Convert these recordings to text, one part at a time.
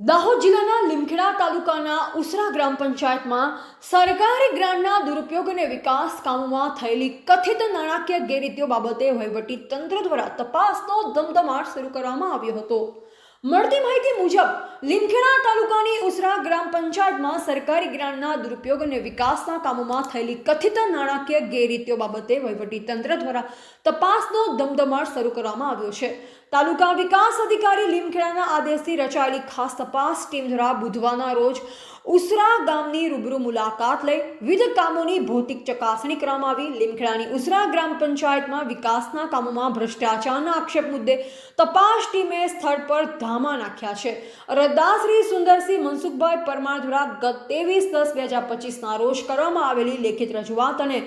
દાહોદ જિલ્લાના લીમખેડા તાલુકાના ઉસરા ગ્રામ પંચાયતમાં સરકારી ગ્રાન્ટના દુરુપયોગ અને વિકાસ કામોમાં થયેલી કથિત નાણાકીય ગેરરીતિઓ બાબતે વહીવટી તંત્ર દ્વારા તપાસનો ધમધમાટ શરૂ કરવામાં આવ્યો હતો. મળતી માહિતી મુજબ, લીમખેડા તાલુકાની ઉસરા ગ્રામ પંચાયતમાં સરકારી ગ્રાન્ટના દુરુપયોગ અને વિકાસના કામોમાં થયેલી કથિત નાણાકીય ગેરરીતિઓ બાબતે વહીવટી તંત્ર દ્વારા તપાસનો ધમધમાટ શરૂ કરવામાં આવ્યો છે. તાલુકા વિકાસ અધિકારી લીમખેડાના આદેશથી રચાયેલી ખાસ તપાસ ટીમ દ્વારા બુધવારના રોજ ઉસરા ગામની રૂબરૂ મુલાકાત લઈ વિવિધ કામોની ભૌતિક ચકાસણી કરવામાં આવી. લીમખેડાની ઉસરા ગ્રામ પંચાયતમાં વિકાસના કામોમાં ભ્રષ્ટાચારના આક્ષેપ મુદ્દે તપાસ ટીમે સ્થળ પર ધામા નાખ્યા છે. અરજદાર સુંદરસિંહ મનસુખભાઈ પરમાર દ્વારા ગત ત્રેવીસ દસ બે હજાર પચીસના રોજ કરવામાં આવેલી લેખિત રજૂઆત અને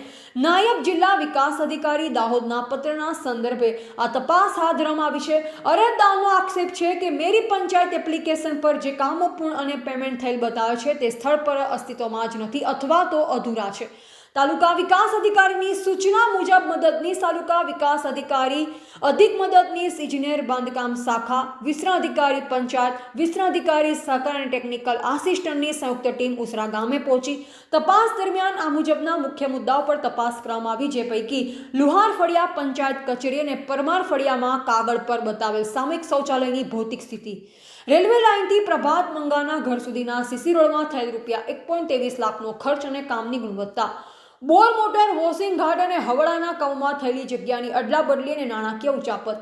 નાયબ જિલ્લા વિકાસ અધિકારી દાહોદના પત્રના સંદર્ભે આ તપાસ હાથ ધરવામાં આવી છે. અરજદારનો આક્ષેપ છે કે મેરી પંચાયત એપ્લિકેશન પર જે કામો પૂર્ણ અને પેમેન્ટ થયેલ બતાવે છે તે સ્થળ પર અસ્તિત્વમાં જ નથી અથવા તો અધૂરા છે. તાલુકા વિકાસ અધિકારીની સૂચના મુજબ મદદનીશ તાલુકા વિકાસ અધિકારી, અધિક મદદનીશ ઇજનેર બાંધકામ શાખા વિસ્તરણ અધિકારી પંચાયત વિસ્તરણ અધિકારી સહકાર અને ટેકનિકલ આસિસ્ટન્ટની સંયુક્ત ટીમ ઉસરા ગામે પહોંચી. તપાસ દરમિયાન આ મુજબના મુખ્ય મુદ્દાઓ પર તપાસ કરવામાં આવી, જે પૈકી લુહાર ફળિયા પંચાયત કચેરી અને પરમાર ફળિયામાં કાગળ પર બતાવેલ સામૂહિક શૌચાલયની ભૌતિક સ્થિતિ. રેલવે લાઇનથી પ્રભાત મંગાના ઘર સુધીના સીસી રોડમાં થયેલ રૂપિયા એક પોઈન્ટ ત્રેવીસ લાખનો ખર્ચ અને કામની ગુણવત્તા બોર મોટર વોશિંગ ઘાટ અને હવડાના કવમાં થયેલી જગ્યાની અદલાબદલી અને નાણાકીય ઉચાપત.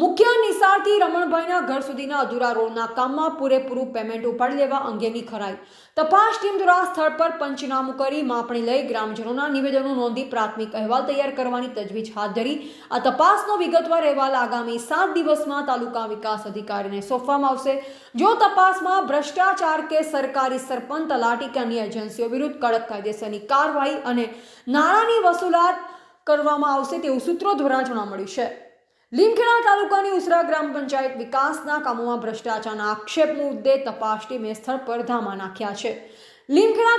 મુખ્ય નિસારથી રમણભાઈના ઘર સુધીના અધૂરા રોડના કામમાં પૂરેપૂરું પેમેન્ટ ઉપાડી લેવા અંગેની ખરાઈ. તપાસ ટીમ દ્વારા સ્થળ પર પંચનામું કરી માપણી લઈ ગ્રામજનોના નિવેદનો નોંધી પ્રાથમિક અહેવાલ તૈયાર કરવાની તજવીજ હાથ ધરી. આ તપાસનો વિગતવાર અહેવાલ આગામી સાત દિવસમાં તાલુકા વિકાસ અધિકારીને સોંપવામાં આવશે. જો તપાસમાં ભ્રષ્ટાચાર કે સરકારી સરપંચ, તલાટી કે અન્ય એજન્સીઓ વિરુદ્ધ કડક કાયદેસરની કાર્યવાહી અને નાણાંની વસૂલાત કરવામાં આવશે તેવું સૂત્રો દ્વારા જોવા મળ્યું છે. લીમખેડા તાલુકાની ઉસરા ગ્રામ પંચાયત વિકાસના કામોમાં ભ્રષ્ટાચારના આક્ષેપ મુદ્દે તપાસ ટીમે સ્થળ પર ધામા નાખ્યા છે. લીમખેડા